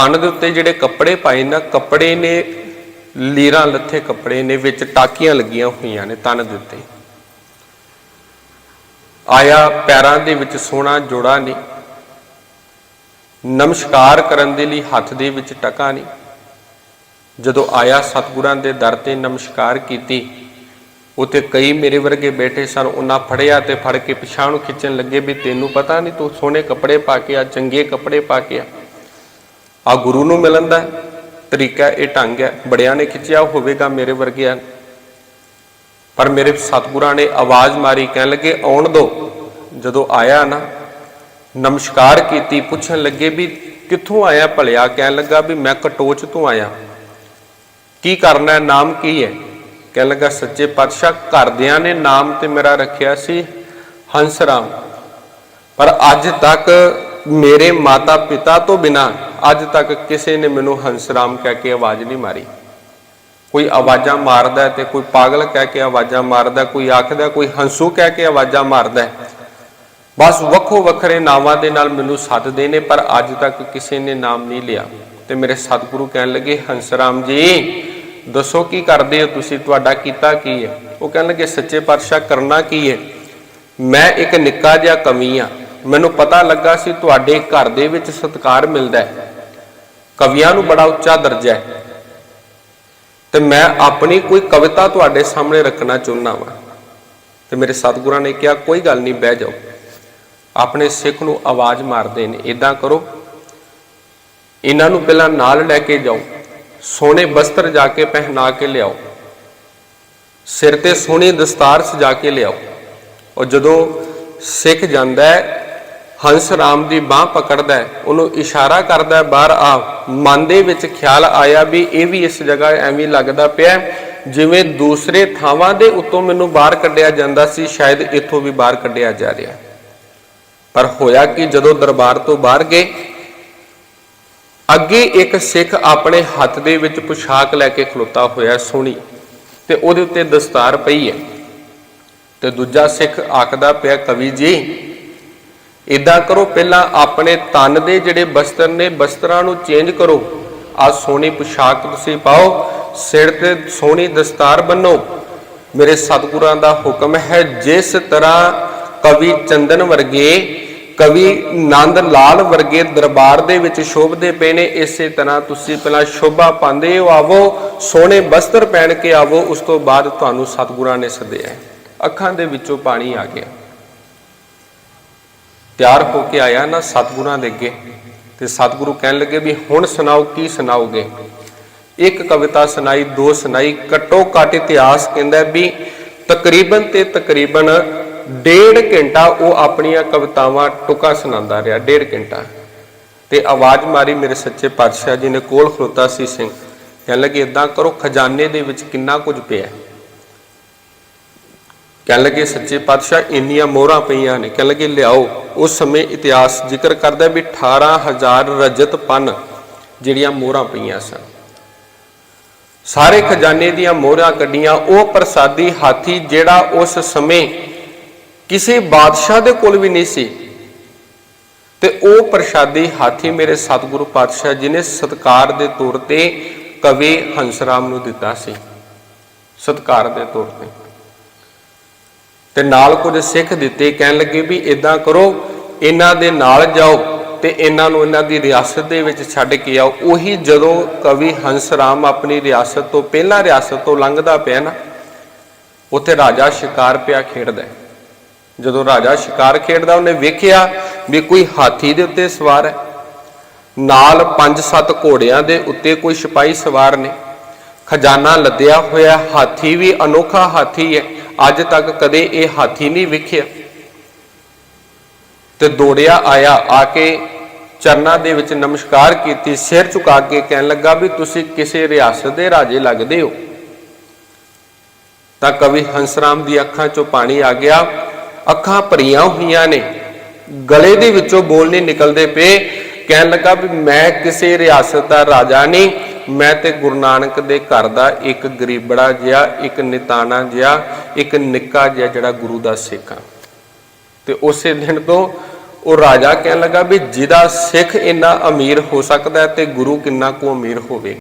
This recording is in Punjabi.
ਅੰਨ ਦੇ ਉੱਤੇ ਜਿਹੜੇ ਕੱਪੜੇ ਪਾਏ ਨਾ, ਕੱਪੜੇ ਨੇ, ਲੀਰਾਂ ਲੱਥੇ ਕੱਪੜੇ ਨੇ, ਵਿੱਚ ਟਾਕੀਆਂ ਲੱਗੀਆਂ ਹੋਈਆਂ ਨੇ ਤਨ ਦੇ ਉੱਤੇ। ਆਇਆ ਪੈਰਾਂ ਦੇ ਵਿੱਚ ਸੋਹਣਾ ਜੋੜਾ ਨਹੀਂ। ਨਮਸਕਾਰ ਕਰਨ ਦੇ ਲਈ ਹੱਥ ਦੇ ਵਿੱਚ ਟਕਾ ਨਹੀਂ। ਜਦੋਂ ਆਇਆ ਸਤਿਗੁਰਾਂ ਦੇ ਦਰ ਤੇ ਨਮਸਕਾਰ ਕੀਤੀ ਉਤੇ ਕਈ ਮੇਰੇ ਵਰਗੇ ਬੈਠੇ ਸਨ, ਉਹਨਾਂ ਫੜਿਆ ਤੇ ਫੜ ਕੇ ਪਿਛਾਂ ਨੂੰ ਖਿੱਚਣ ਲੱਗੇ ਵੀ ਤੈਨੂੰ ਪਤਾ ਨਹੀਂ ਤੂੰ ਸੋਹਣੇ ਕੱਪੜੇ ਪਾ ਕੇ ਆ, ਚੰਗੇ ਕੱਪੜੇ ਪਾ ਕੇ ਆ। ਆ ਗੁਰੂ ਨੂੰ ਮਿਲਣ ਦਾ ਤਰੀਕਾ ਇਹ ਢੰਗ ਹੈ। ਬੜਿਆਂ ਨੇ ਖਿੱਚਿਆ ਹੋਵੇਗਾ ਮੇਰੇ ਵਰਗਿਆਂ ਪਰ ਮੇਰੇ ਸਤਿਗੁਰਾਂ ਨੇ ਆਵਾਜ਼ ਮਾਰੀ, ਕਹਿਣ ਲੱਗੇ, ਆਉਣ ਦੋ। ਜਦੋਂ ਆਇਆ ਨਾ, ਨਮਸਕਾਰ ਕੀਤੀ, ਪੁੱਛਣ ਲੱਗੇ ਵੀ ਕਿੱਥੋਂ ਆਇਆ ਭਲਿਆ? ਕਹਿਣ ਲੱਗਾ ਵੀ ਮੈਂ ਕਟੋਚ ਤੋਂ ਆਇਆ। ਕੀ ਕਰਨਾ ਹੈ? ਨਾਮ ਕੀ ਹੈ? ਕਹਿਣ ਲੱਗਾ, ਸੱਚੇ ਪਾਤਸ਼ਾਹ, ਘਰਦਿਆਂ ਨੇ ਨਾਮ ਤੇ ਮੇਰਾ ਰੱਖਿਆ ਸੀ ਹੰਸਰਾਮ ਪਰ ਅੱਜ ਤੱਕ ਮੇਰੇ ਮਾਤਾ ਪਿਤਾ ਤੋਂ ਬਿਨਾ ਅੱਜ ਤੱਕ ਕਿਸੇ ਨੇ ਮੈਨੂੰ ਹੰਸ ਰਾਮ ਕਹਿ ਕੇ ਆਵਾਜ਼ ਨਹੀਂ ਮਾਰੀ। ਕੋਈ ਆਵਾਜ਼ਾਂ ਮਾਰਦਾ ਤੇ ਕੋਈ ਪਾਗਲ ਕਹਿ ਕੇ ਆਵਾਜ਼ਾਂ ਮਾਰਦਾ, ਕੋਈ ਆਖਦਾ, ਕੋਈ ਹੰਸੂ ਕਹਿ ਕੇ ਆਵਾਜ਼ਾਂ ਮਾਰਦਾ। ਬਸ ਵੱਖੋ ਵੱਖਰੇ ਨਾਵਾਂ ਦੇ ਨਾਲ ਮੈਨੂੰ ਸੱਦਦੇ ਨੇ, ਪਰ ਅੱਜ ਤੱਕ ਕਿਸੇ ਨੇ ਨਾਮ ਨਹੀਂ ਲਿਆ। ਤੇ ਮੇਰੇ ਸਤਿਗੁਰੂ ਕਹਿਣ ਲੱਗੇ ਹੰਸਰਾਮ ਜੀ, ਦੱਸੋ ਕੀ ਕਰਦੇ ਹੋ ਤੁਸੀਂ? ਤੁਹਾਡਾ ਕੀਤਾ ਕੀ ਹੈ? ਉਹ ਕਹਿਣ ਲੱਗੇ, ਸੱਚੇ ਪਾਤਸ਼ਾਹ, ਕਰਨਾ ਕੀ ਹੈ? ਮੈਂ ਇੱਕ ਨਿੱਕਾ ਜਿਹਾ ਕਮੀ ਆ ਮੈਨੂੰ ਪਤਾ ਲੱਗਾ ਸੀ ਤੁਹਾਡੇ ਘਰ ਦੇ ਵਿੱਚ ਸਤਿਕਾਰ ਮਿਲਦਾ ਹੈ। ਕਵੀਆਂ ਨੂੰ ਬੜਾ ਉੱਚਾ ਦਰਜਾ ਹੈ। ਤੇ ਮੈਂ ਆਪਣੀ ਕੋਈ ਕਵਿਤਾ ਤੁਹਾਡੇ ਸਾਹਮਣੇ ਰੱਖਣਾ ਚਾਹੁੰਦਾ ਵਾਂ। ਤੇ ਮੇਰੇ ਸਤਿਗੁਰਾਂ ਨੇ ਕਿਹਾ, ਕੋਈ ਗੱਲ ਨਹੀਂ, ਬਹਿ ਜਾਓ। ਆਪਣੇ ਸਿੱਖ ਨੂੰ ਆਵਾਜ਼ ਮਾਰਦੇ ਨੇ। ਇਦਾਂ ਕਰੋ। ਇਹਨਾਂ ਨੂੰ ਪਹਿਲਾਂ ਨਾਲ ਲੈ ਕੇ ਜਾਓ। ਸੋਹਣੇ ਬਸਤਰ ਜਾ ਕੇ ਪਹਿਨਾ ਕੇ ਲਿਆਓ। ਸਿਰ ਤੇ ਸੋਹਣੀ ਦਸਤਾਰ ਸਜਾ ਕੇ ਲਿਆਓ। ਔਰ ਜਦੋਂ ਸਿੱਖ ਜਾਂਦਾ ਹੈ ਹੰਸ ਰਾਮ ਦੀ ਬਾਹ ਪਕੜਦਾ ਹੈ, ਉਹਨੂੰ ਇਸ਼ਾਰਾ ਕਰਦਾ ਹੈ, ਬਾਹਰ ਆ। ਮਨ ਦੇ ਵਿੱਚ ਖਿਆਲ ਆਇਆ ਵੀ ਇਹ ਵੀ ਇਸ ਜਗ੍ਹਾ ਐਵੇਂ ਲੱਗਦਾ ਪਿਆ ਜਿਵੇਂ ਦੂਸਰੇ ਥਾਵਾਂ ਦੇ ਉੱਤੋਂ ਮੈਨੂੰ ਬਾਹਰ ਕੱਢਿਆ ਜਾਂਦਾ ਸੀ, ਸ਼ਾਇਦ ਇੱਥੋਂ ਵੀ ਬਾਹਰ ਕੱਢਿਆ ਜਾ ਰਿਹਾ। ਪਰ ਹੋਇਆ ਕਿ, ਜਦੋਂ ਦਰਬਾਰ ਤੋਂ ਬਾਹਰ ਗਏ, ਅੱਗੇ ਇੱਕ ਸਿੱਖ ਆਪਣੇ ਹੱਥ ਦੇ ਵਿੱਚ ਪੁਸ਼ਾਕ ਲੈ ਕੇ ਖਲੋਤਾ ਹੋਇਆ ਸੋਹਣੀ, ਤੇ ਉਹਦੇ ਉੱਤੇ ਦਸਤਾਰ ਪਈ ਹੈ। ਤੇ ਦੂਜਾ ਸਿੱਖ ਆਖਦਾ ਪਿਆ, ਕਵੀ ਜੀ ਇਦਾਂ ਕਰੋ, ਪਹਿਲਾਂ ਆਪਣੇ ਤਨ ਦੇ ਜਿਹੜੇ ਬਸਤਰ ਨੇ, ਬਸਤਰਾਂ ਨੂੰ ਚੇਂਜ ਕਰੋ। ਆ ਸੋਹਣੀ ਪੁਸ਼ਾਕ ਤੁਸੀਂ ਪਾਓ, ਸਿਰ ਤੇ ਸੋਹਣੀ ਦਸਤਾਰ ਬੰਨੋ। ਮੇਰੇ ਸਤਿਗੁਰਾਂ ਦਾ ਹੁਕਮ ਹੈ, ਜਿਸ ਤਰ੍ਹਾਂ ਕਵੀ ਚੰਦਨ ਵਰਗੇ, ਕਵੀ ਨੰਦ ਲਾਲ ਵਰਗੇ ਦਰਬਾਰ ਦੇ ਵਿੱਚ ਸ਼ੋਭਦੇ ਪਏ ਨੇ, ਇਸੇ ਤਰ੍ਹਾਂ ਤੁਸੀਂ ਪਹਿਲਾਂ ਸ਼ੋਭਾ ਪਾਉਂਦੇ ਹੋ, ਆਵੋ, ਸੋਹਣੇ ਬਸਤਰ ਪਹਿਨ ਕੇ ਆਵੋ, ਉਸ ਤੋਂ ਬਾਅਦ ਤੁਹਾਨੂੰ ਸਤਿਗੁਰਾਂ ਨੇ ਸੱਦਿਆ ਅੱਖਾਂ ਦੇ ਵਿੱਚੋਂ ਪਾਣੀ ਆ ਗਿਆ। ਤਿਆਰ ਹੋ ਕੇ ਆਇਆ ਨਾ ਸਤਿਗੁਰਾਂ ਦੇ ਅੱਗੇ ਤੇ ਸਤਿਗੁਰੂ ਕਹਿਣ ਲੱਗੇ ਵੀ ਹੁਣ ਸੁਣਾਓ, ਕੀ ਸੁਣਾਓਗੇ? ਇੱਕ ਕਵਿਤਾ ਸੁਣਾਈ, ਦੋ ਸੁਣਾਈ, ਘੱਟੋ ਘੱਟ ਇਤਿਹਾਸ ਕਹਿੰਦਾ ਵੀ ਤਕਰੀਬਨ ਤੇ ਤਕਰੀਬਨ ਡੇਢ ਘੰਟਾ ਉਹ ਆਪਣੀਆਂ ਕਵਿਤਾਵਾਂ ਟੁਕਾ ਸੁਣਾਉਂਦਾ ਰਿਹਾ, ਡੇਢ ਘੰਟਾ। ਤੇ ਆਵਾਜ਼ ਮਾਰੀ ਮੇਰੇ ਸੱਚੇ ਪਾਤਸ਼ਾਹ ਜੀ ਨੇ, ਕੋਲ ਖਲੋਤਾ ਸੀ ਸਿੰਘ। ਕਹਿਣ ਲੱਗੇ ਇਦਾਂ ਕਰੋ, ਖਜ਼ਾਨੇ ਦੇ ਵਿੱਚ ਕਿੰਨਾ ਕੁਝ ਪਿਆ ਹੈ। ਕਹਿਣ ਲੱਗੇ, ਸੱਚੇ ਪਾਤਸ਼ਾਹ, ਇੰਨੀਆਂ ਮੋਹਰਾਂ ਪਈਆਂ ਨੇ। ਕਹਿਣ ਲੱਗੇ, ਲਿਆਓ। ਉਸ ਸਮੇਂ ਇਤਿਹਾਸ ਜ਼ਿਕਰ ਕਰਦਾ ਵੀ 18000 ਰਜਤ ਪਨ ਜਿਹੜੀਆਂ ਮੋਹਰਾਂ ਪਈਆਂ ਸਨ। ਸਾਰੇ ਖਜ਼ਾਨੇ ਦੀਆਂ ਮੋਹਰਾਂ ਕੱਢੀਆਂ, ਉਹ ਪ੍ਰਸਾਦੀ ਹਾਥੀ ਜਿਹੜਾ ਉਸ ਸਮੇਂ ਕਿਸੇ ਬਾਦਸ਼ਾਹ ਦੇ ਕੋਲ ਵੀ ਨਹੀਂ ਸੀ। ਤੇ ਉਹ ਪ੍ਰਸ਼ਾਦੀ ਹਾਥੀ ਮੇਰੇ ਸਤਿਗੁਰੂ ਪਾਤਸ਼ਾਹ ਜੀ ਨੇ ਸਤਕਾਰ ਦੇ ਤੌਰ ਤੇ ਕਵੀ ਹੰਸਰਾਮ ਨੂੰ ਦਿੱਤਾ ਸੀ। ਸਤਕਾਰ ਦੇ ਤੌਰ ਤੇ। ਤੇ ਨਾਲ ਕੁਝ ਸਿੱਖ ਦਿੱਤੇ, ਕਹਿਣ ਲੱਗੇ ਵੀ ਇਦਾਂ ਕਰੋ, ਇਹਨਾਂ ਦੇ ਨਾਲ ਜਾਓ ਤੇ ਇਹਨਾਂ ਨੂੰ ਇਹਨਾਂ ਦੀ ਰਿਆਸਤ ਦੇ ਵਿੱਚ ਛੱਡ ਕੇ ਆਓ। ਉਹੀ ਜਦੋਂ ਕਵੀ ਹੰਸ ਰਾਮ ਆਪਣੀ ਰਿਆਸਤ ਤੋਂ, ਪਹਿਲਾਂ ਰਿਆਸਤ ਤੋਂ ਲੰਘਦਾ ਪਿਆ ਨਾ, ਉੱਥੇ ਰਾਜਾ ਸ਼ਿਕਾਰ ਪਿਆ ਖੇਡਦਾ। ਜਦੋਂ ਰਾਜਾ ਸ਼ਿਕਾਰ ਖੇਡਦਾ, ਉਹਨੇ ਵੇਖਿਆ ਵੀ ਕੋਈ ਹਾਥੀ ਦੇ ਉੱਤੇ ਸਵਾਰ ਹੈ। ਨਾਲ 5-7 ਘੋੜਿਆਂ ਦੇ ਉੱਤੇ ਕੋਈ ਸਿਪਾਹੀ ਸਵਾਰ ਨੇ। ਖਜ਼ਾਨਾ ਲੱਦਿਆ ਹੋਇਆ, ਹਾਥੀ ਵੀ ਅਨੋਖਾ ਹਾਥੀ ਹੈ। ਅੱਜ ਤੱਕ ਕਦੇ ਇਹ ਹਾਥੀ ਨਹੀਂ ਵਿਖਿਆ। ਤੇ ਦੌੜਿਆ ਆਇਆ, ਆ ਕੇ ਚਰਨਾਂ ਦੇ ਵਿੱਚ ਨਮਸਕਾਰ ਕੀਤੀ, ਸਿਰ ਝੁਕਾ ਕੇ ਕਹਿਣ ਲੱਗਾ ਵੀ ਤੁਸੀਂ ਕਿਸੇ ਰਿਆਸਤ ਦੇ ਰਾਜੇ ਲੱਗਦੇ ਹੋ। ਤਾਂ ਕਵੀ ਹੰਸਰਾਮ ਦੀ ਅੱਖਾਂ 'ਚੋਂ ਪਾਣੀ ਆ ਗਿਆ। ਅੱਖਾਂ ਭਰੀਆਂ ਹੋਈਆਂ ਨੇ। ਗਲੇ ਦੇ ਵਿੱਚੋਂ ਬੋਲ ਨਹੀਂ ਨਿਕਲਦੇ ਪਏ। ਕਹਿਣ ਲੱਗਾ ਵੀ ਮੈਂ ਕਿਸੇ ਰਿਆਸਤ ਦਾ ਰਾਜਾ ਨਹੀਂ। ਮੈਂ ਤੇ ਗੁਰੂ ਨਾਨਕ ਦੇ ਘਰ ਦਾ ਇੱਕ ਗਰੀਬੜਾ ਜਿਹਾ, ਇੱਕ ਨਿਤਾਣਾ ਜਿਹਾ, ਇੱਕ ਨਿੱਕਾ ਜਿਹਾ ਜਿਹੜਾ ਗੁਰੂ ਦਾ ਸਿੱਖ ਆ ਤੇ ਉਸੇ ਦਿਨ ਤੋਂ ਉਹ ਰਾਜਾ ਕਹਿਣ ਲੱਗਾ ਵੀ ਜਿਹਦਾ ਸਿੱਖ ਇੰਨਾ ਅਮੀਰ ਹੋ ਸਕਦਾ ਤੇ ਗੁਰੂ ਕਿੰਨਾ ਕੁ ਅਮੀਰ ਹੋਵੇ